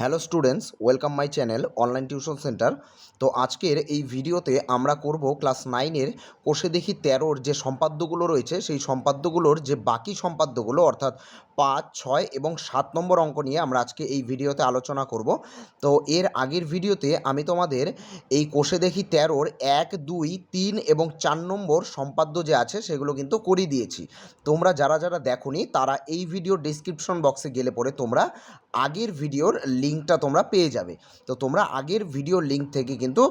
Hello students, welcome my channel, online tuition centre. তো আজকের এই ভিডিওতে আমরা করব ক্লাস নাইনের কোষে দেখি তেরোর যে সম্পাদ্যগুলো রয়েছে, সেই সম্পাদ্যগুলোর যে বাকি সম্পাদ্যগুলো, অর্থাৎ পাঁচ, ছয় এবং সাত নম্বর অঙ্ক নিয়ে আমরা আজকে এই ভিডিওতে আলোচনা করব। তো এর আগের ভিডিওতে আমি তোমাদের এই কোষে দেখি তেরোর এক, দুই, তিন এবং চার নম্বর সম্পাদ্য যে আছে, সেগুলো কিন্তু করিয়ে দিয়েছি। তোমরা যারা যারা দেখোনি, তারা এই ভিডিওর ডিসক্রিপশন বক্সে গেলে পরে তোমরা আগের ভিডিওর লিঙ্কটা তোমরা পেয়ে যাবে। তো তোমরা আগের ভিডিওর লিঙ্ক থেকে কিন্তু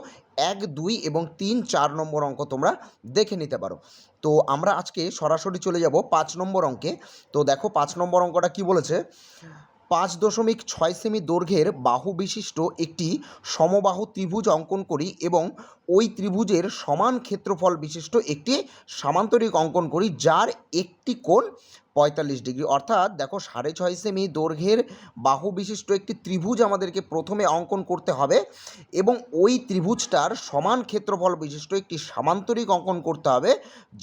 এক, দুই এবং তিন, চার নম্বর অঙ্ক তোমরা দেখে নিতে পারো। তো আমরা আজকে সরাসরি চলে যাব পাঁচ নম্বর অঙ্কে। তো দেখো পাঁচ নম্বর অঙ্কটা কি বলেছে? পাঁচ দশমিক ছয় সেমি দৈর্ঘ্যের বাহু বিশিষ্ট একটি সমবাহু ত্রিভুজ অঙ্কন করি এবং ওই ত্রিভুজের সমান ক্ষেত্রফল বিশিষ্ট একটি সামান্তরিক অঙ্কন করি, যার একটি কোণ পঁয়তাল্লিশ ডিগ্রি। অর্থাৎ দেখো সাড়ে ছয় সেমি দৈর্ঘ্যের বাহু বিশিষ্ট একটি ত্রিভুজ আমাদেরকে প্রথমে অঙ্কন করতে হবে এবং ওই ত্রিভুজটার সমান ক্ষেত্রফল বিশিষ্ট একটি সামান্তরিক অঙ্কন করতে হবে,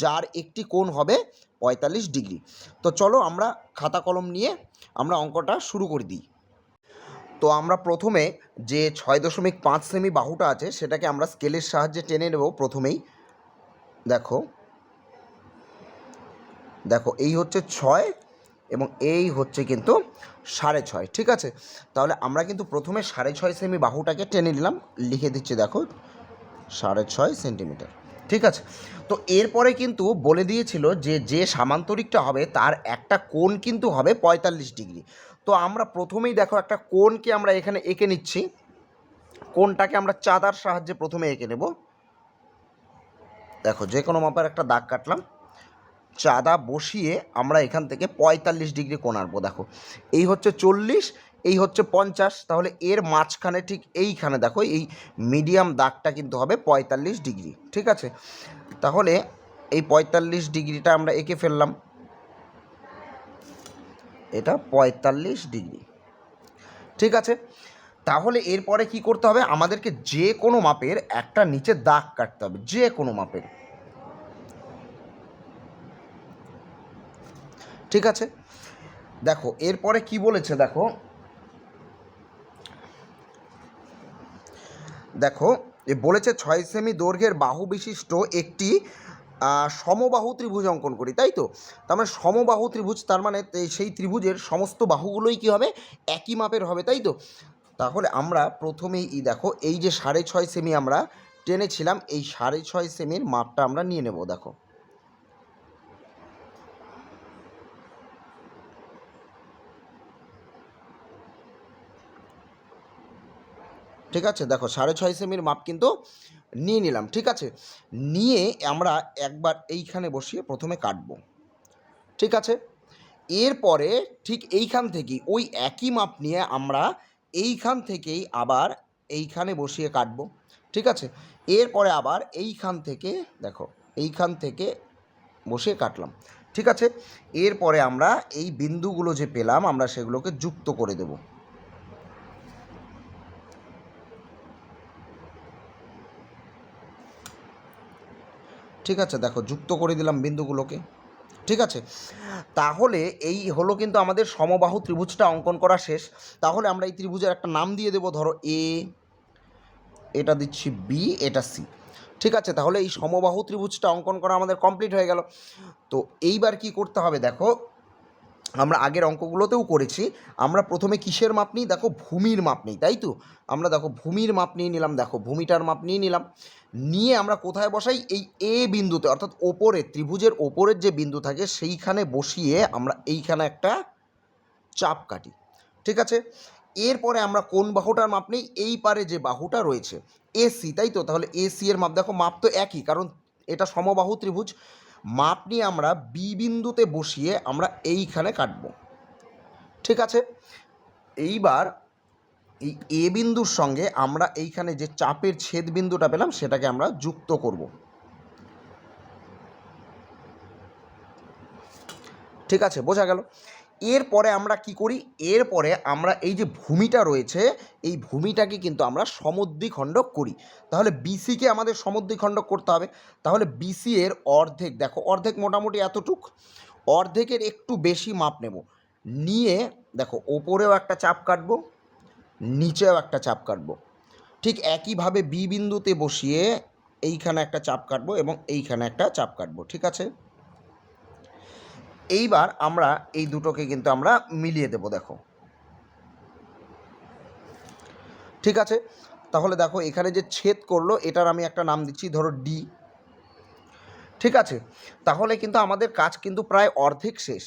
যার একটি কোণ হবে পঁয়তাল্লিশ ডিগ্রি। তো চলো আমরা খাতা কলম নিয়ে আমরা অঙ্কটা শুরু করে দিই। তো আমরা প্রথমে যে ছয় দশমিক পাঁচ সেমি বাহুটা আছে, সেটাকে আমরা স্কেলের সাহায্যে টেনে নেব প্রথমেই। দেখো দেখো, এই হচ্ছে ছয় এবং এই হচ্ছে কিন্তু সাড়ে ছয়, ঠিক আছে? তাহলে আমরা কিন্তু প্রথমে সাড়ে ছয় সেমি বাহুটাকে টেনে নিলাম, লিখে দিচ্ছি দেখো, সাড়ে ছয় সেন্টিমিটার ঠিক আছে? তো এরপরে কিন্তু বলে দিয়েছিল যে যে সামান্তরিকটা হবে তার একটা কোণ কিন্তু হবে পঁয়তাল্লিশ ডিগ্রি। তো আমরা প্রথমেই দেখো একটা কোণকে আমরা এখানে এঁকে নিচ্ছি। কোণটাকে আমরা চাঁদার সাহায্যে প্রথমে এঁকে নেব। দেখো, যে কোনো মাপের একটা দাগ কাটলাম। চাঁদা বসিয়ে আমরা এখান থেকে পঁয়তাল্লিশ ডিগ্রি কোণ আনব দেখো। এই হচ্ছে চল্লিশ, এই হচ্ছে পঞ্চাশ, তাহলে এর মাঝখানে ঠিক এইখানে দেখো, এই মিডিয়াম দাগটা কিন্তু হবে পঁয়তাল্লিশ ডিগ্রি, ঠিক আছে? তাহলে এই পঁয়তাল্লিশ ডিগ্রিটা আমরা এঁকে ফেললাম। এটা পঁয়তাল্লিশ ডিগ্রি, ঠিক আছে? তাহলে এরপরে কি করতে হবে? আমাদেরকে যে কোনো মাপের একটা নিচে দাগ কাটতে হবে, যে কোনো মাপের। ঠিক আছে? দেখো, এরপরে কি বলেছে দেখো? দেখো, এ বলেছে ছয় সেমি দৈর্ঘ্যের বাহু বিশিষ্ট একটি সমবাহু ত্রিভুজ অঙ্কন করি, তাই তো? তার মানে সমবাহু ত্রিভুজ, তার মানে সেই ত্রিভুজের সমস্ত বাহুগুলোই কি হবে? একই মাপের হবে, তাই তো? তাহলে আমরা প্রথমেই ই দেখো, এই যে সাড়ে ছয় সেমি আমরা টেনেছিলাম, এই সাড়ে ছয় সেমির মাপটা আমরা নিয়ে নেব, দেখো। ঠিক আছে? দেখো, সাড়ে ছয় সেমির মাপ কিন্তু নিয়ে নিলাম, ঠিক আছে? নিয়ে আমরা একবার এইখানে বসিয়ে প্রথমে কাটবো, ঠিক আছে? এরপরে ঠিক এইখান থেকেই, ওই একই মাপ নিয়ে আমরা এইখান থেকেই আবার এইখানে বসিয়ে কাটবো, ঠিক আছে? এরপরে আবার এইখান থেকে, দেখো, এইখান থেকে বসিয়ে কাটলাম, ঠিক আছে? এরপরে আমরা এই বিন্দুগুলো যে পেলাম, আমরা সেগুলোকে যুক্ত করে দেবো ঠিক আছে, দেখো, যুক্ত করে দিলাম বিন্দুগুলোকে। ঠিক আছে? তাহলে এই হলো কিন্তু আমাদের সমবাহু ত্রিভুজটা অঙ্কন করা শেষ। তাহলে আমরা এই ত্রিভুজের একটা নাম দিয়ে দেবো, ধরো এ এটা দিচ্ছি বি এটা সি ঠিক আছে? তাহলে এই সমবাহু ত্রিভুজটা অঙ্কন করা আমাদের কমপ্লিট হয়ে গেল। তো এইবার কি করতে হবে, দেখো আমরা আগের অঙ্কগুলোতেও করেছি। আমরা প্রথমে কিসের মাপ নিই? দেখো, ভূমির মাপ নিই, তাই তো? আমরা দেখো, ভূমির মাপ নিয়ে নিলাম, দেখো, ভূমিটার মাপ নিয়ে নিলাম। নিয়ে আমরা কোথায় বসাই? এই এ বিন্দুতে, অর্থাৎ ওপরে, ত্রিভুজের ওপরের যে বিন্দু থাকে, সেইখানে বসিয়ে আমরা এইখানে একটা চাপ কাটি। ঠিক আছে? এরপরে আমরা কোন বাহুটার মাপ নেই? এই পারে যে বাহুটা রয়েছে এসি তাই তো? তাহলে এসি এর মাপ, দেখো, মাপ তো একই, কারণ এটা সমবাহু ত্রিভুজ। মাপ নিয়ে আমরা বি বিন্দুতে বসিয়ে আমরা এইখানে কাটবো। ঠিক আছে? এইবার এই এ বিন্দুর সঙ্গে আমরা এইখানে যে চাপের ছেদ বিন্দুটা পেলাম, সেটাকে আমরা যুক্ত করব। ঠিক আছে? বোঝা গেল? এরপরে আমরা কি করি? এরপরে আমরা এই যে ভূমিটা রয়েছে, এই ভূমিটাকে কিন্তু আমরা সমদ্বিখণ্ডক করি। তাহলে বিসিকে আমাদের সমদ্বিখণ্ডক করতে হবে। তাহলে বিসি এর অর্ধেক, দেখো অর্ধেক মোটামুটি এতটুক, অর্ধেকের একটু বেশি মাপ নেব। নিয়ে, দেখো, ওপরেও একটা চাপ কাটবো, নিচেও একটা চাপ কাটবো। ঠিক একইভাবে বি বিন্দুতে বসিয়ে এইখানে একটা চাপ কাটবো এবং এইখানে একটা চাপ কাটবো, ঠিক আছে? এইবার আমরা এই দুটোকে কিন্তু আমরা মিলিয়ে দেব, দেখো। ঠিক আছে? তাহলে দেখো, এখানে যে ছেদ করল, এটার আমি একটা নাম দিচ্ছি, ধরো ডি ঠিক আছে? তাহলে কিন্তু আমাদের কাজ কিন্তু প্রায় অর্ধেক শেষ।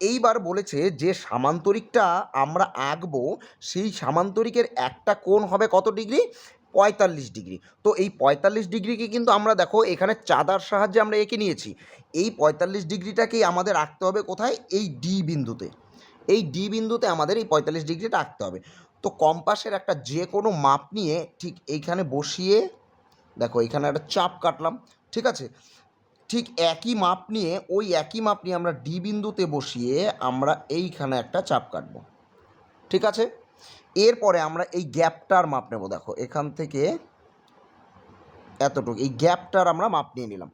এইবার বলেছে যে সামান্তরিকটা আমরা আঁকবো, সেই সামান্তরিকের একটা কোণ হবে কত ডিগ্রি? পঁয়তাল্লিশ ডিগ্রি। তো এই পঁয়তাল্লিশ ডিগ্রিকে কিন্তু আমরা দেখো এখানে চাঁদার সাহায্যে আমরা এঁকে নিয়েছি। এই পঁয়তাল্লিশ ডিগ্রিটাকেই আমাদের আঁকতে হবে কোথায়? এই ডি বিন্দুতে। এই ডি বিন্দুতে আমাদের এই পঁয়তাল্লিশ ডিগ্রিটা আঁকতে হবে। তো কম্পাসের একটা যে কোনো মাপ নিয়ে ঠিক এইখানে বসিয়ে, দেখো এখানে একটা চাপ কাটলাম, ঠিক আছে? ঠিক একই মাপ নিয়ে, ওই একই মাপ নিয়ে আমরা ডি বিন্দুতে বসিয়ে আমরা এইখানে একটা চাপ কাটবো। ঠিক আছে? এরপরে আমরা এই গ্যাপটার মাপ নেব। দেখো, এখান থেকে এতটুকু, এই গ্যাপটার আমরা মাপ নিয়ে নিলাম।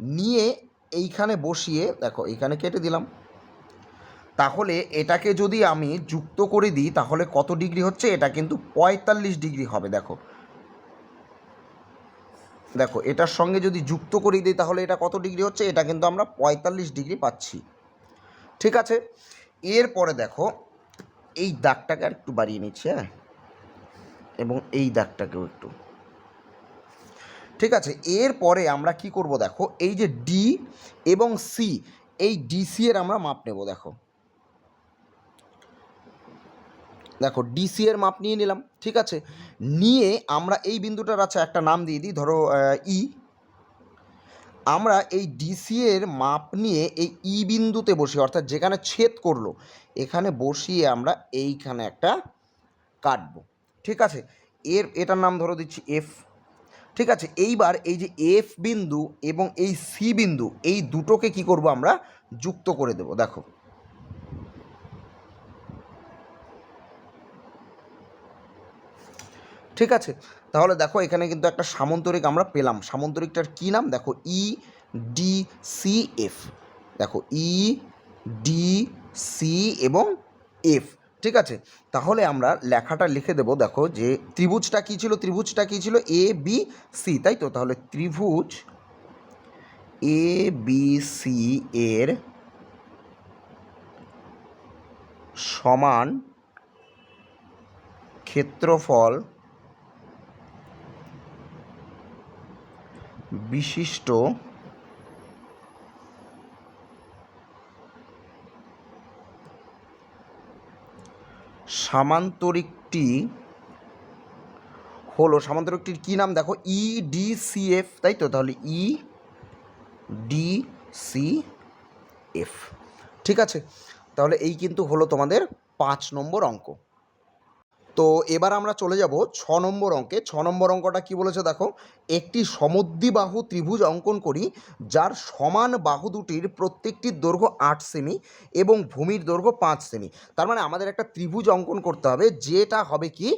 নিয়ে এইখানে বসিয়ে, দেখো, এইখানে কেটে দিলাম। তাহলে এটাকে যদি আমি যুক্ত করে দিই, তাহলে কত ডিগ্রি হচ্ছে? এটা কিন্তু পঁয়তাল্লিশ ডিগ্রি হবে। দেখো দেখো, এটার সঙ্গে যদি যুক্ত করে দিই, তাহলে এটা কত ডিগ্রি হচ্ছে? এটা কিন্তু আমরা পঁয়তাল্লিশ ডিগ্রি পাচ্ছি। ঠিক আছে? এরপরে দেখো, এই দাগটাকে আর একটু বাড়িয়ে নিচ্ছি হ্যাঁ? এবং এই দাগটাকেও একটু। ঠিক আছে? এরপরে আমরা কি করব দেখো, এই যে ডি এবং সি এই ডিসি এর আমরা মাপ নেব, দেখো। দেখো ডিসি এর মাপ নিয়ে নিলাম, ঠিক আছে? নিয়ে আমরা এই বিন্দুটার আচ্ছা একটা নাম দিয়ে দিই, ধরো ই আমরা এই ডিসি এর মাপ নিয়ে এই ই বিন্দুতে বসি, অর্থাৎ যেখানে ছেদ করল, এখানে বসিয়ে আমরা এইখানে একটা কাটবো, ঠিক আছে? এর, এটার নাম ধরো দিচ্ছি এফ ঠিক আছে? এইবার এই যে এফ বিন্দু এবং এই সি বিন্দু, এই দুটোকে কি করব আমরা যুক্ত করে দেব, দেখো। ঠিক আছে? তাহলে দেখো এখানে কিন্তু একটা সামন্তরিক আমরা পেলাম। সামন্তরিকটার কী নাম? দেখো ই ডি সি এফ দেখো ই ডি সি এবং এফ ঠিক আছে? তাহলে আমরা লেখাটা লিখে দেব, দেখো যে ত্রিভুজটা কী ছিল? ত্রিভুজটা কী ছিল? এ বি সি তাই তো? তাহলে ত্রিভুজ এ বি সি এর সমান ক্ষেত্রফল বিশিষ্ট সামান্তরিকটি হলো, সামান্তরিকটির কী নাম দেখো? ই ডি সি এফ তাই তো? তাহলে ই ডি সি এফ ঠিক আছে? তাহলে এই কিন্তু হলো তোমাদের পাঁচ নম্বর অঙ্ক। তো এবার আমরা চলে যাব ছ নম্বর অঙ্কে। ছ নম্বর অঙ্কটা কি বলেছে দেখো? একটি সমদ্বিবাহু ত্রিভুজ অঙ্কন করি, যার সমান বাহু দুটির প্রত্যেকটির দৈর্ঘ্য আট সেমি এবং ভূমির দৈর্ঘ্য পাঁচ সেমি। তার মানে আমাদের একটা ত্রিভুজ অঙ্কন করতে হবে, যেটা হবে কি?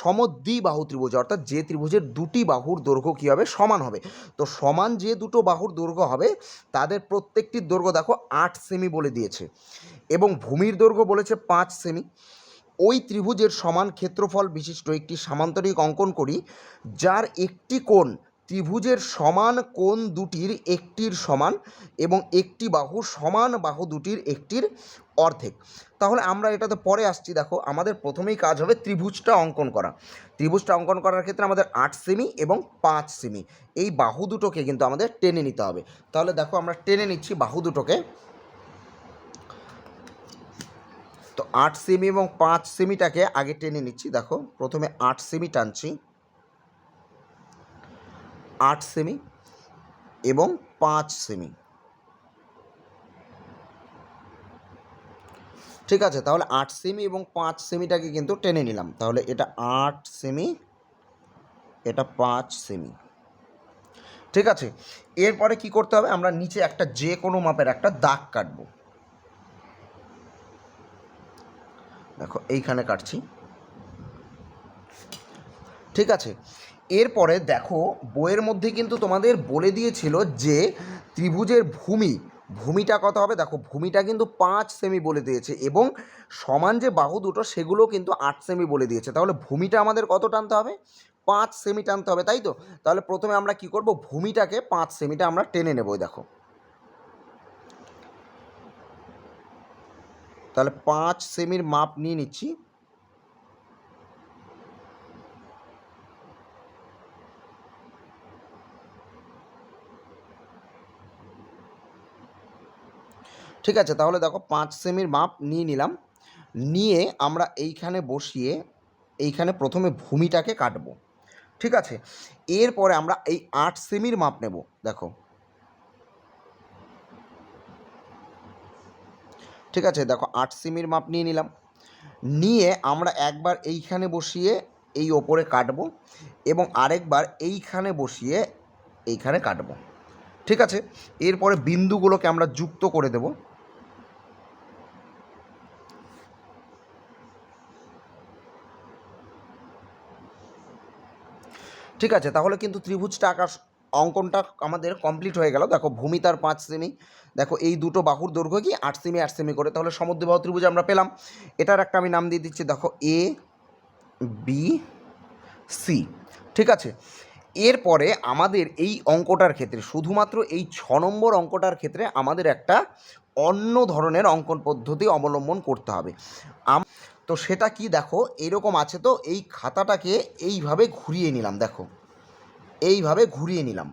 সমদ্বিবাহু ত্রিভুজ, অর্থাৎ যে ত্রিভুজের দুটি বাহুর দৈর্ঘ্য কী হবে? সমান হবে। তো সমান যে দুটো বাহুর দৈর্ঘ্য হবে, তাদের প্রত্যেকটির দৈর্ঘ্য দেখো আট সেমি বলে দিয়েছে এবং ভূমির দৈর্ঘ্য বলেছে পাঁচ সেমি। ওই ত্রিভুজের সমান ক্ষেত্রফল বিশিষ্ট একটি সামান্তরিক অঙ্কন করি, যার একটি কোণ ত্রিভুজের সমান কোণ দুটির একটির সমান এবং একটি বাহু সমান বাহু দুটির একটির অর্ধেক। তাহলে আমরা এটাতে পরে আসছি, দেখো, আমাদের প্রথমেই কাজ হবে ত্রিভুজটা অঙ্কন করা। ত্রিভুজটা অঙ্কন করার ক্ষেত্রে আমাদের আট সেমি এবং পাঁচ সেমি। এই বাহু দুটোকে কিন্তু আমাদের টেনে নিতে হবে। তাহলে দেখো আমরা টেনে নিচ্ছি বাহু দুটোকে। তো আট সেমি এবং পাঁচ সেমিটাকে আগে টেনে নিচ্ছি, দেখো, প্রথমে আট সেমি টানছি। আট সেমি এবং পাঁচ সেমি। ঠিক আছে, তাহলে আট সেমি এবং পাঁচ সেমিটাকে কিন্তু টেনে নিলাম। তাহলে এটা আট সেমি, এটা পাঁচ সেমি। ঠিক আছে, এরপরে কি করতে হবে? আমরা নিচে একটা যে কোনো মাপের একটা দাগ কাটবো। দেখো, এইখানে কাটছি। ঠিক আছে? এরপরে দেখো, বইয়ের মধ্যে কিন্তু তোমাদের বলে দিয়েছিল যে ত্রিভুজের ভূমি, ভূমিটা কত হবে? দেখো, ভূমিটা কিন্তু পাঁচ সেমি বলে দিয়েছে এবং সমান যে বাহু দুটো, সেগুলো কিন্তু আট সেমি বলে দিয়েছে। তাহলে ভূমিটা আমাদের কত টানতে হবে? পাঁচ সেমি টানতে হবে, তাই তো? তাহলে প্রথমে আমরা কি করব? ভূমিটাকে পাঁচ সেমিটা আমরা টেনে নেব, দেখো। তাহলে পাঁচ সেমির মাপ নিয়ে নিচ্ছি। ঠিক আছে, তাহলে দেখো পাঁচ সেমির মাপ নিয়ে নিলাম। নিয়ে আমরা এইখানে বসিয়ে এইখানে প্রথমে ভূমিটাকে কাটবো। ঠিক আছে, এরপরে আমরা এই আট সেমির মাপ নেব, দেখো। ঠিক আছে, দেখো আট সিমির মাপ নিয়ে নিলাম। নিয়ে আমরা একবার এইখানে বসিয়ে এই ওপরে কাটবো এবং আরেকবার এইখানে বসিয়ে এইখানে কাটবো। ঠিক আছে? এরপরে বিন্দুগুলোকে আমরা যুক্ত করে দেবো। ঠিক আছে? তাহলে কিন্তু ত্রিভুজটা আকার অঙ্কনটা আমাদের কমপ্লিট হয়ে গেল। দেখো, ভূমি তার পাঁচ সেমি দেখো, এই দুটো বাহুর দৈর্ঘ্য কি? আট সেমি আট সেমি করে। তাহলে সমুদ্রবাহু ত্রিভুজ আমরা পেলাম। এটার একটা আমি নাম দিয়ে দিচ্ছি, দেখো এ বি সি ঠিক আছে? এরপরে আমাদের এই অঙ্কটার ক্ষেত্রে, শুধুমাত্র এই ছ নম্বর অঙ্কটার ক্ষেত্রে আমাদের একটা অন্য ধরনের অঙ্কন পদ্ধতি অবলম্বন করতে হবে। তো সেটা কি? দেখো, এরকম আছে তো, এই খাতাটাকে এইভাবে ঘুরিয়ে নিলাম, দেখো। এইভাবে ঘুরিয়ে নিলাম।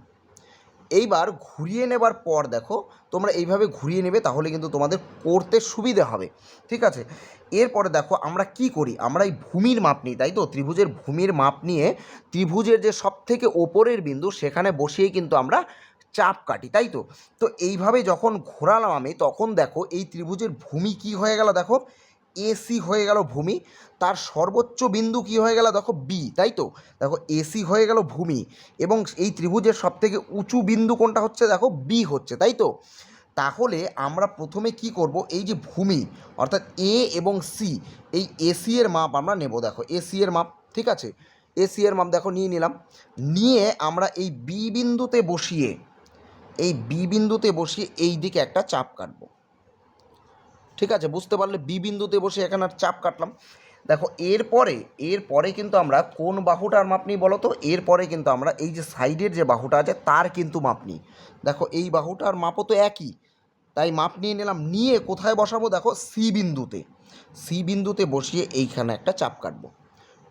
এইবার ঘুরিয়ে নেবার পর দেখো, তোমরা এইভাবে ঘুরিয়ে নেবে তাহলে কিন্তু তোমাদের করতে সুবিধে হবে। ঠিক আছে? এরপরে দেখো আমরা কি করি? আমরা এই ভূমির মাপ নিই, তাই তো? ত্রিভুজের ভূমির মাপ নিয়ে ত্রিভুজের যে সব থেকে ওপরের বিন্দু, সেখানে বসিয়ে কিন্তু আমরা চাপ কাটি, তাই তো? তো এইভাবে যখন ঘোরালাম আমি, তখন দেখো এই ত্রিভুজের ভূমি কি হয়ে গেল দেখো? এসি হয়ে গেল ভূমি। তার সর্বোচ্চ বিন্দু কি হয়ে গেল? দেখো বি তাই তো? দেখো এসি হয়ে গেল ভূমি। এবং এই ত্রিভুজের সবথেকে উঁচু বিন্দু কোনটা হচ্ছে? দেখো বি হচ্ছে, তাই তো? তাহলে আমরা প্রথমে কি করব? এই যে ভূমি, অর্থাৎ এ এবং সি এই এসি এর মাপ আমরা নেব, দেখো। এসি এর মাপ, ঠিক আছে? এসি এর মাপ দেখো, নিয়ে নিলাম। নিয়ে আমরা এই বি বিন্দুতে বসিয়ে, এই বি বিন্দুতে বসিয়ে এই দিকে একটা চাপ কাটবো। ঠিক আছে, বুঝতে পারলে বি বিন্দুতে বসে এখানে আর চাপ কাটলাম। দেখো, এরপরে এরপরে কিন্তু আমরা কোন বাহুটার মাপ নিই বলো তো এরপরে কিন্তু আমরা এই যে সাইডের যে বাহুটা আছে, তার কিন্তু মাপ নিই। দেখো, এই বাহুটার মাপও তো একই। তাই মাপ নিয়ে নিলাম, নিয়ে কোথায় বসাবো? দেখো, সি বিন্দুতে। সি বিন্দুতে বসিয়ে এইখানে একটা চাপ কাটবো।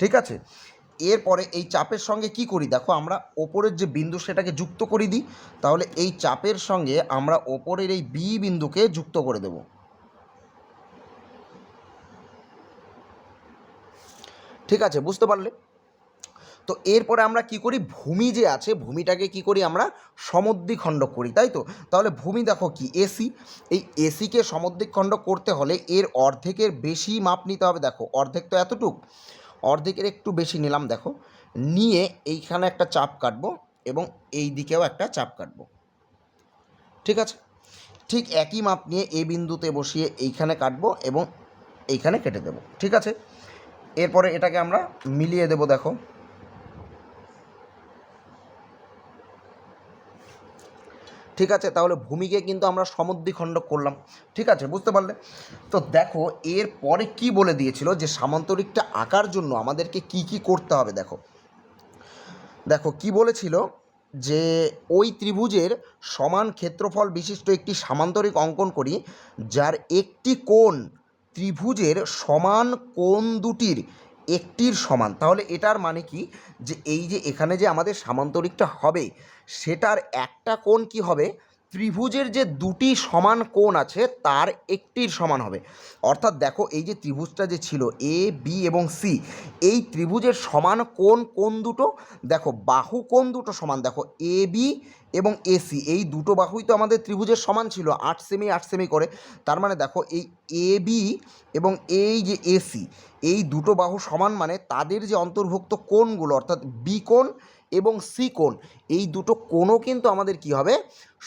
ঠিক আছে? এরপরে এই চাপের সঙ্গে কি করি? দেখো, আমরা ওপরের যে বিন্দু সেটাকে যুক্ত করে দিই। তাহলে এই চাপের সঙ্গে আমরা ওপরের এই বি বিন্দুকে যুক্ত করে দেবো। ঠিক আছে, বুঝতে পারলে? তো এরপরে আমরা কি করি? ভূমি যে আছে, ভূমিটাকে কি করি আমরা? সমদ্বিখণ্ড করি, তাই তো? তাহলে ভূমি দেখো কি এসি এই এসিকে সমদ্বিখণ্ড করতে হলে এর অর্ধেকের বেশি মাপ নিতে হবে, দেখো, অর্ধেক তো এতটুক। অর্ধেকের একটু বেশি নিলাম, দেখো। নিয়ে এইখানে একটা চাপ কাটবো এবং এই দিকেও একটা চাপ কাটবো। ঠিক আছে? ঠিক একই মাপ নিয়ে এ বিন্দুতে বসিয়ে এইখানে কাটবো এবং এইখানে কেটে দেবো। ঠিক আছে? এরপরে এটাকে আমরা মিলিয়ে দেব, দেখো। ঠিক আছে, তাহলে ভূমিকে কিন্তু আমরা সমদ্বিখণ্ড করলাম। ঠিক আছে, বুঝতে পারলে? তো দেখো এর পরে কি বলে দিয়েছিল যে সামান্তরিকটা আঁকার জন্য আমাদেরকে কি কি করতে হবে, দেখো। দেখো, কি বলেছিল যে ওই ত্রিভুজের সমান ক্ষেত্রফল বিশিষ্ট একটি সামান্তরিক অঙ্কন করি, যার একটি কোণ ত্রিভুজের সমান কোণ দুটির একটির সমান। তাহলে এটার মানে কি? যে এই যে এখানে যে আমাদের সামান্তরিকটা হবে, সেটার একটা কোণ কি হবে? ত্রিভুজের যে দুটি সমান কোণ আছে, তার একটির সমান হবে। অর্থাৎ দেখো, এই যে ত্রিভুজটা যে ছিল এ বি এবং সি এই ত্রিভুজের সমান কোণ কোণ দুটো, দেখো, বাহু কোণ দুটো সমান, দেখো এ বি এবং এসি এই দুটো বাহুই তো আমাদের ত্রিভুজের সমান ছিল, আট সেমি আট সেমি করে। তার মানে দেখো, এই এ বি এবং এই যে এসি এই দুটো বাহু সমান মানে তাদের যে অন্তর্ভুক্ত কোণগুলো, অর্থাৎ বি কোণ এবং সি কোণ এই দুটো কোণও কিন্তু আমাদের কি হবে?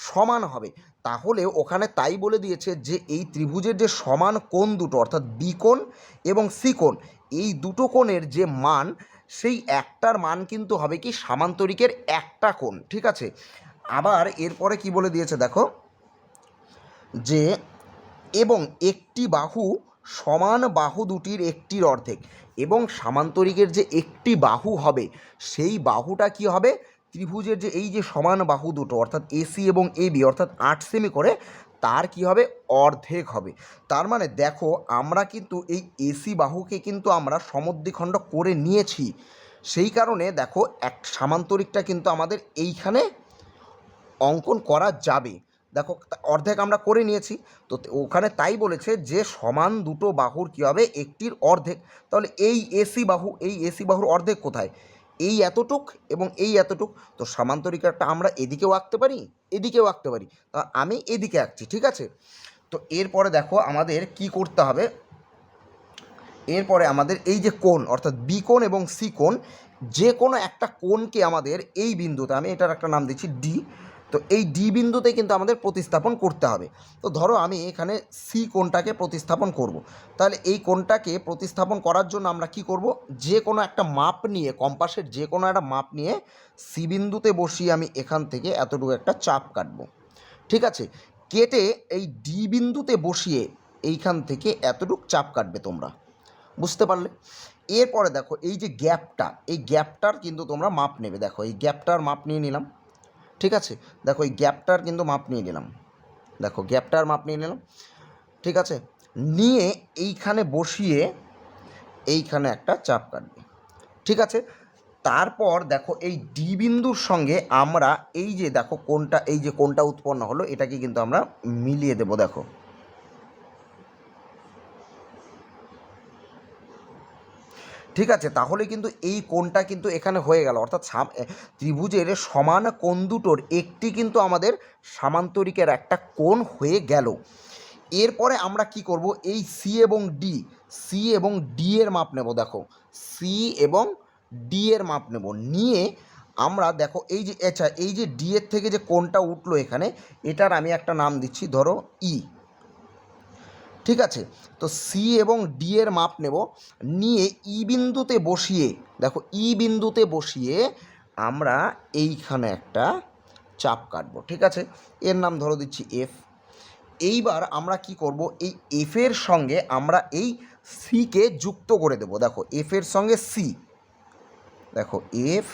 সমান হবে। তাহলে ওখানে তাই বলে দিয়েছে যে এই ত্রিভুজের যে সমান কোণ দুটো, অর্থাৎ বি কোণ এবং সি কোণ এই দুটো কোণের যে মান, সেই একটার মান কিন্তু হবে কি সামান্তরিকের একটা কোণ, ঠিক আছে? আবার এরপরে কি বলে দিয়েছে দেখো? যে এবং একটি বাহু সমান বাহু দুটির একটির অর্ধেক এবং সামান্তরিকের যে একটি বাহু হবে, সেই বাহুটা কি হবে? ত্রিভুজের যে এই যে সমান বাহু দুটো, অর্থাৎ এসি এবং এবি অর্থাৎ আট সেমি করে, তার কি হবে? অর্ধেক হবে। তার মানে দেখো, আমরা কিন্তু এই এসি বাহুকে কিন্তু আমরা সমদ্বিখণ্ড করে নিয়েছি। সেই কারণে দেখো, এক সামান্তরিকটা কিন্তু আমাদের এইখানে অঙ্কন করা যাবে। দেখো অর্ধেক আমরা করে নিয়েছি। তো ওখানে তাই বলেছে যে সমান দুটো বাহুর কী হবে? একটির অর্ধেক। তাহলে এই এসি বাহু, এই এসি বাহুর অর্ধেক কোথায়? এই এতটুক এবং এই এতটুক। তো সামান্তরিকাটা আমরা এদিকেও আঁকতে পারি, এদিকেও আঁকতে পারি। তা আমি এদিকে আঁকছি, ঠিক আছে? তো এরপরে দেখো আমাদের কি করতে হবে? এরপরে আমাদের এই যে কোণ, অর্থাৎ বি কোণ এবং সি কোণ, যে কোনো একটা কোণকে আমাদের এই বিন্দুতে, আমি এটার একটা নাম দিচ্ছি ডি তো এই ডি বিন্দুতে কিন্তু আমাদের প্রতিস্থাপন করতে হবে। তো ধরো আমি এখানে সি কোণটাকে প্রতিস্থাপন করব। তাহলে এই কোণটাকে প্রতিস্থাপন করার জন্য আমরা কি করব? যে কোনো একটা মাপ নিয়ে, কম্পাসের যে কোনো একটা মাপ নিয়ে সি বিন্দুতে বসিয়ে আমি এখান থেকে এতটুকু একটা চাপ কাটবো। ঠিক আছে? কেটে এই ডি বিন্দুতে বসিয়ে এইখান থেকে এতটুক চাপ কাটবে তোমরা। বুঝতে পারলে? এরপরে দেখো, এই যে গ্যাপটা, এই গ্যাপটার কিন্তু তোমরা মাপ নেবে। দেখো, এই গ্যাপটার মাপ নিয়ে নিলাম। ঠিক আছে? দেখো, এই গ্যাপটার কিন্তু মাপ নিয়ে নিলাম। দেখো, গ্যাপটার মাপ নিয়ে নিলাম। ঠিক আছে? নিয়ে এইখানে বসিয়ে এইখানে একটা চাপ কাটবে। ঠিক আছে? তারপর দেখো, এই ডি বিন্দুর সঙ্গে আমরা এই যে, দেখো, কোনটা, এই যে কোনটা উৎপন্ন হলো, এটাকে কিন্তু আমরা মিলিয়ে দেব, দেখো। ঠিক আছে, তাহলে কিন্তু এই কোণটা কিন্তু এখানে হয়ে গেল। অর্থাৎ ত্রিভুজের সমান কোণ দুটোর একটি কিন্তু আমাদের সামান্তরিকের একটা কোণ হয়ে গেল। এরপরে আমরা কি করব? এই সি এবং ডি সি এবং ডি এর মাপ নেব, দেখো। সি এবং ডি এর মাপ নেব। নিয়ে আমরা, দেখো, এই যে আচ্ছা এই যে ডি এর থেকে যে কোণটা উঠল এখানে, এটার আমি একটা নাম দিচ্ছি, ধরো ই ঠিক আছে? তো সি এবং ডি এর মাপ নেব। নিয়ে ই বিন্দুতে বসিয়ে, দেখো ই বিন্দুতে বসিয়ে আমরা এইখানে একটা চাপ কাটবো, ঠিক আছে? এর নাম ধরো দিচ্ছি এফ এইবার আমরা কি করব? এই এফের সঙ্গে আমরা এই সিকে যুক্ত করে দেব। দেখো এফের সঙ্গে সি দেখো এফ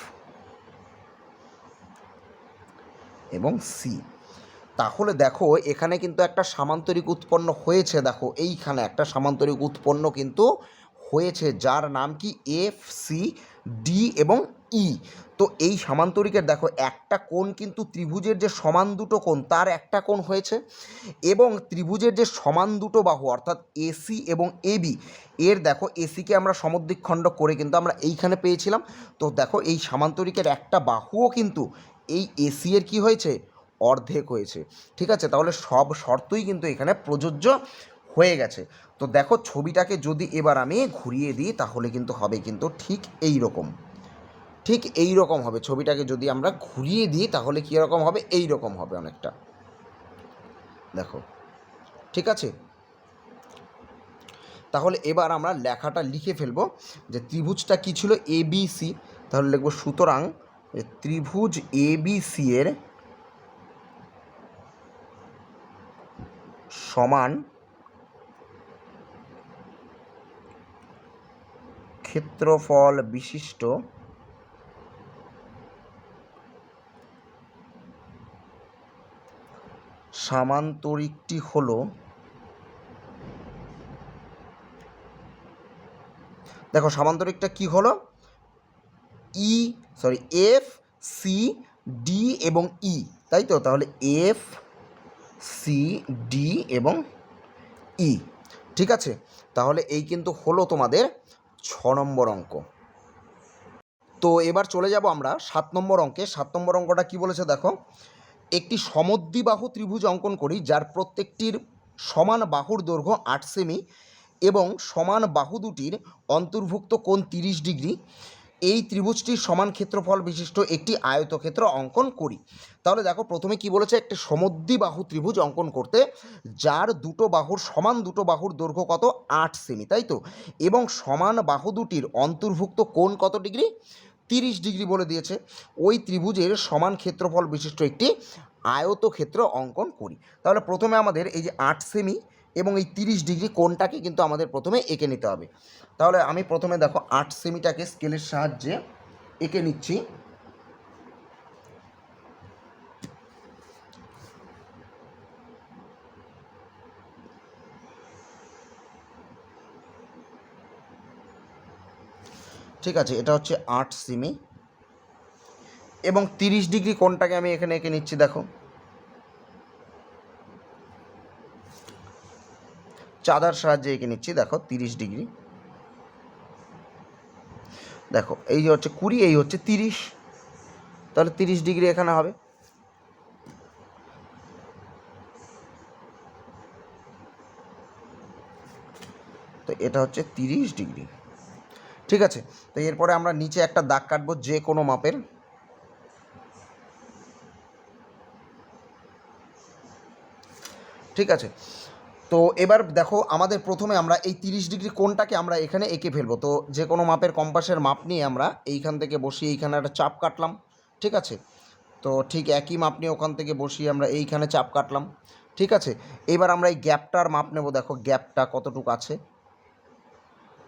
এবং সি তাহলে দেখো, এখানে কিন্তু একটা সামান্তরিক উৎপন্ন হয়েছে, দেখো, এইখানে একটা সামান্তরিক উৎপন্ন কিন্তু হয়েছে, যার নাম কি? এফ সি ডি এবং ই তো এই সামান্তরিকের, দেখো, একটা কোণ কিন্তু ত্রিভুজের যে সমান দুটো কোণ, তার একটা কোণ হয়েছে এবং ত্রিভুজের যে সমান দুটো বাহু, অর্থাৎ এসি এবং এবি এর, দেখো এসিকে আমরা সমদ্বিখণ্ড করে কিন্তু আমরা এইখানে পেয়েছিলাম। তো দেখো, এই সামান্তরিকের একটা বাহুও কিন্তু এই এসি এর কি হয়েছে? অর্ধেক হয়েছে। ঠিক আছে? তাহলে সব শর্তই কিন্তু এখানে প্রযোজ্য হয়ে গেছে। তো দেখো, ছবিটাকে যদি এবার আমি ঘুরিয়ে দিই, তাহলে কিন্তু হবে কিন্তু ঠিক এই রকম। ঠিক এই রকম হবে। ছবিটাকে যদি আমরা ঘুরিয়ে দিই, তাহলে কী রকম হবে? এই রকম হবে অনেকটা। দেখো। ঠিক আছে? তাহলে এবার আমরা লেখাটা লিখে ফেলব যে ত্রিভুজটা কী ছিল? এবিসি তাহলে লিখব সুতরাং ত্রিভুজ এ বি সি এর সমান ক্ষেত্রফল বিশিষ্ট সামান্তরিকটি হলো দেখো সামান্তরিকটা কি হলো? E sorry F C D এবং ই তাই তো? তাহলে এফ সি ডি এবং ই ঠিক আছে? তাহলে এই কিন্তু হলো তোমাদের ছ নম্বর অঙ্ক। তো এবার চলে যাব আমরা সাত নম্বর অঙ্কে। সাত নম্বর অঙ্কটা কি বলেছে দেখো? একটি সমদ্বিবাহু ত্রিভুজ অঙ্কন করি, যার প্রত্যেকটির সমান বাহুর দৈর্ঘ্য আট সেমি এবং সমান বাহু দুটির অন্তর্ভুক্ত কোণ তিরিশ ডিগ্রি। এই ত্রিভুজটির সমান ক্ষেত্রফল বিশিষ্ট একটি আয়তক্ষেত্র অঙ্কন করি। তাহলে দেখো, প্রথমে কি বলেছে? একটা সমদ্বিবাহু ত্রিভুজ অঙ্কন করতে, যার দুটো বাহুর সমান দুটো বাহুর দৈর্ঘ্য কত? আট সেমি, তাই তো? এবং সমান বাহু দুটির অন্তর্ভুক্ত কোণ কত ডিগ্রি? তিরিশ ডিগ্রি বলে দিয়েছে। ওই ত্রিভুজের সমান ক্ষেত্রফল বিশিষ্ট একটি আয়তক্ষেত্র অঙ্কন করি। তাহলে প্রথমে আমাদের এই যে আট সেমি এবং এই তিরিশ ডিগ্রি কোণটাকে কিন্তু আমাদের প্রথমে এঁকে নিতে হবে। তাহলে আমি প্রথমে দেখো আট সেমিটাকে স্কেলের সাহায্যে এঁকে নিচ্ছি। ঠিক আছে, এটা হচ্ছে আট সিমি। এবং তিরিশ ডিগ্রি কোণটাকে আমি এখানে এঁকে নিচ্ছি, দেখো। চাঁদার সাহায্যে এঁকে নিচ্ছি, দেখো, তিরিশ ডিগ্রি। দেখো, এই হচ্ছে কুড়ি, এই হচ্ছে তিরিশ। তাহলে তিরিশ ডিগ্রি এখানে হবে। তো এটা হচ্ছে তিরিশ ডিগ্রি। ঠিক আছে, তো এরপরে আমরা নিচে একটা দাগ কাটবো, যে কোনো মাপের। ঠিক আছে তো এবার দেখো আমাদের প্রথমে আমরা এই তিরিশ ডিগ্রি কোণটাকে আমরা এখানে এঁকে ফেলব। তো যে কোনো মাপের কম্পাসের মাপ নিয়ে আমরা এইখান থেকে বসিয়ে এইখানে একটা চাপ কাটলাম, ঠিক আছে? তো ঠিক একই মাপ নিয়ে ওখান থেকে বসিয়ে আমরা এইখানে চাপ কাটলাম, ঠিক আছে? এবার আমরা এই গ্যাপটার মাপ নেব। দেখো গ্যাপটা কতটুকু আছে?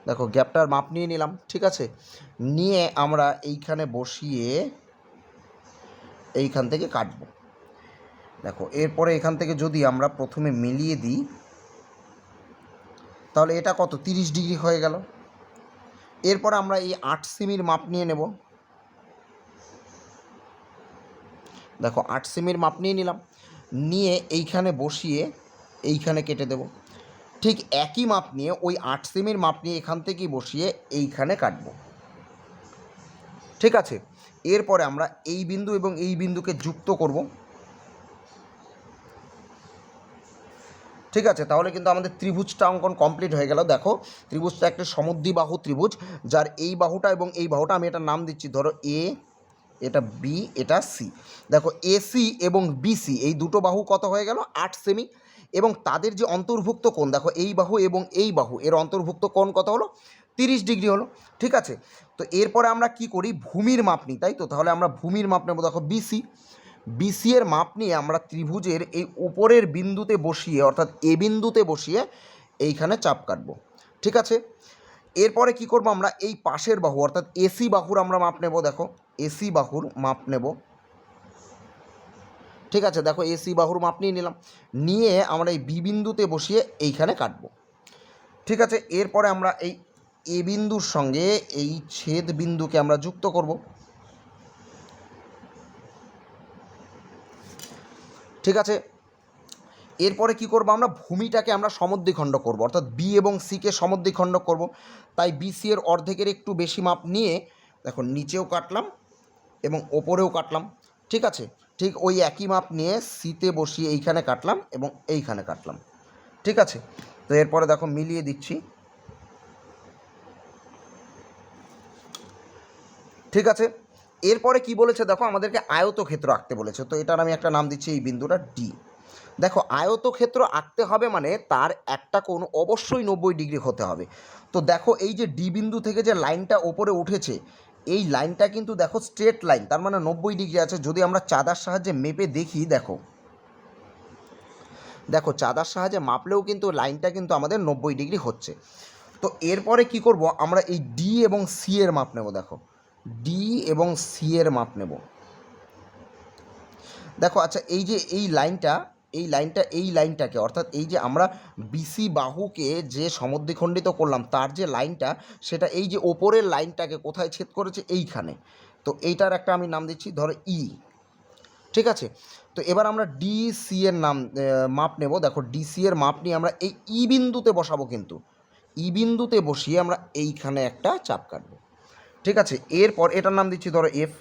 দেখো গ্যাপটার মাপ নিয়ে নিলাম, ঠিক আছে? নিয়ে আমরা এইখানে বসিয়ে এইখান থেকে কাটবো। দেখো এরপরে এখান থেকে যদি আমরা প্রথমে মিলিয়ে দিই তাহলে এটা কত? তিরিশ ডিগ্রি হয়ে গেল। এরপর আমরা এই আট সিমির মাপ নিয়ে নেব। দেখো, আট সিমির মাপ নিয়ে নিলাম। নিয়ে এইখানে বসিয়ে এইখানে কেটে দেব। ঠিক একই মাপ নিয়ে ওই আট সিমির মাপ নিয়ে এখান থেকেই বসিয়ে এইখানে কাটবো। ঠিক আছে? এরপরে আমরা এই বিন্দু এবং এই বিন্দুকে যুক্ত করব। ঠিক আছে, তাহলে কিন্তু আমাদের ত্রিভুজটা অঙ্কন কমপ্লিট হয়ে গেল। দেখো, ত্রিভুজটা একটা সমুদ্রিবাহু ত্রিভুজ, যার এই বাহুটা এবং এই বাহুটা আমি এটার নাম দিচ্ছি, ধরো এ এটা বি এটা সি দেখো এসি এবং বিসি এই দুটো বাহু কত হয়ে গেল? আট সেমি এবং তাদের যে অন্তর্ভুক্ত কোণ, দেখো, এই বাহু এবং এই বাহু, এর অন্তর্ভুক্ত কোণ কত হলো? তিরিশ ডিগ্রি হলো, ঠিক আছে? তো এরপরে আমরা কি করি? ভূমির মাপ নিই, তাই তো? তাহলে আমরা ভূমির মাপ নেব, দেখো বিসি বিসি এর মাপ নিয়ে আমরা ত্রিভুজের এই উপরের বিন্দুতে বসিয়ে, অর্থাৎ এ বিন্দুতে বসিয়ে এইখানে চাপ কাটব। ঠিক আছে? এরপরে কি করব আমরা? এই পাশের বাহু, অর্থাৎ এসি বাহুর আমরা মাপ নেব, দেখো। এসি বাহুর মাপ নেব। ঠিক আছে? দেখো এসি বাহুর মাপ নিয়ে নিলাম। নিয়ে আমরা এই বি বিন্দুতে বসিয়ে এইখানে কাটবো। ঠিক আছে? এরপরে আমরা এই এ বিন্দুর সঙ্গে এই ছেদ বিন্দুকে আমরা যুক্ত করব। ঠিক আছে? এরপরে কি করব আমরা? ভূমিটাকে আমরা সমদ্বিখণ্ড করব। অর্থাৎ বি এবং সিকে সমদ্বিখণ্ড করব। তাই বিসি এর অর্ধেকের একটু বেশি মাপ নিয়ে দেখো, নিচেও কাটলাম এবং ওপরেও কাটলাম। ঠিক আছে? ঠিক ওই একই মাপ নিয়ে সিতে বসিয়ে এইখানে কাটলাম এবং এইখানে কাটলাম। ঠিক আছে? তো এরপরে দেখো, মিলিয়ে দিচ্ছি। ঠিক আছে? এরপরে কি বলেছে? দেখো, আমাদেরকে আয়তক্ষেত্র আঁকতে বলেছে। তো এটার আমি একটা নাম দিচ্ছি, এই বিন্দুটা ডি দেখো, আয়তক্ষেত্র আঁকতে হবে মানে তার একটা কোণ অবশ্যই নব্বই ডিগ্রি হতে হবে। তো দেখো, এই যে ডি বিন্দু থেকে যে লাইনটা ওপরে উঠেছে, এই লাইনটা কিন্তু দেখো স্ট্রেট লাইন, তার মানে নব্বই ডিগ্রি আছে। যদি আমরা চাঁদার সাহায্যে মেপে দেখি, দেখো। দেখো, চাঁদার সাহায্যে মাপলেও কিন্তু লাইনটা কিন্তু আমাদের নব্বই ডিগ্রি হচ্ছে। তো এরপরে কি করব? আমরা এই ডি এবং সি এর মাপ নেব, দেখো। ডি এবং সি এর মাপ নেব। দেখো আচ্ছা এই যে এই লাইনটা এই লাইনটা, এই লাইনটাকে, অর্থাৎ এই যে আমরা বিসি বাহুকে যে সমদ্বিখণ্ডিত করলাম, তার যে লাইনটা, সেটা এই যে ওপরের লাইনটাকে কোথায় ছেদ করেছে? এইখানে। তো এইটার একটা আমি নাম দিচ্ছি, ধরো ই ঠিক আছে? তো এবার আমরা ডিসি এর নাম মাপ নেব। দেখো ডিসি এর মাপ নিয়ে আমরা এই ই বিন্দুতে বসাবো কিন্তু। ই বিন্দুতে বসিয়ে আমরা এইখানে একটা চাপ কাটবো। ঠিক আছে? এরপর এটার নাম দিচ্ছি ধরো এফ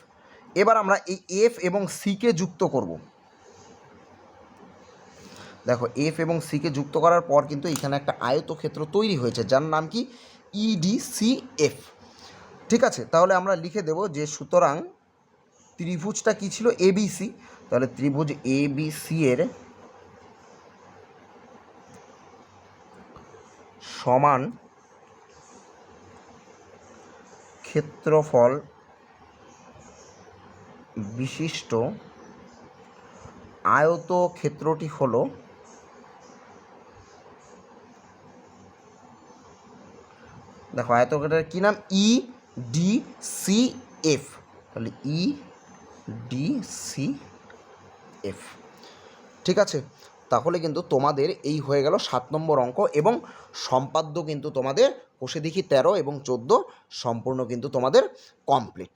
এবার আমরা এই এফ এবং সিকে যুক্ত করব। দেখো এফ এবং সিকে যুক্ত করার পর কিন্তু এখানে একটা আয়তক্ষেত্র তৈরি হয়েছে, যার নাম কি? E ইডিসি এফ ঠিক আছে? তাহলে আমরা লিখে দেব যে সুতরাং ত্রিভুজটা কী ছিল? এবিসি তাহলে ত্রিভুজ এবিসি এর সমান ক্ষেত্রফল বিশিষ্ট আয়ত ক্ষেত্রটি হলো দেখো আয়তক্ষেত্রের কী নাম? ই ডি সি এফ তাহলে ই ডি সি এফ ঠিক আছে? তাহলে কিন্তু তোমাদের এই হয়ে গেল সাত নম্বর অঙ্ক এবং সম্পাদ্য কিন্তু তোমাদের কোষে দেখি তেরো এবং চোদ্দ সম্পূর্ণ কিন্তু তোমাদের কমপ্লিট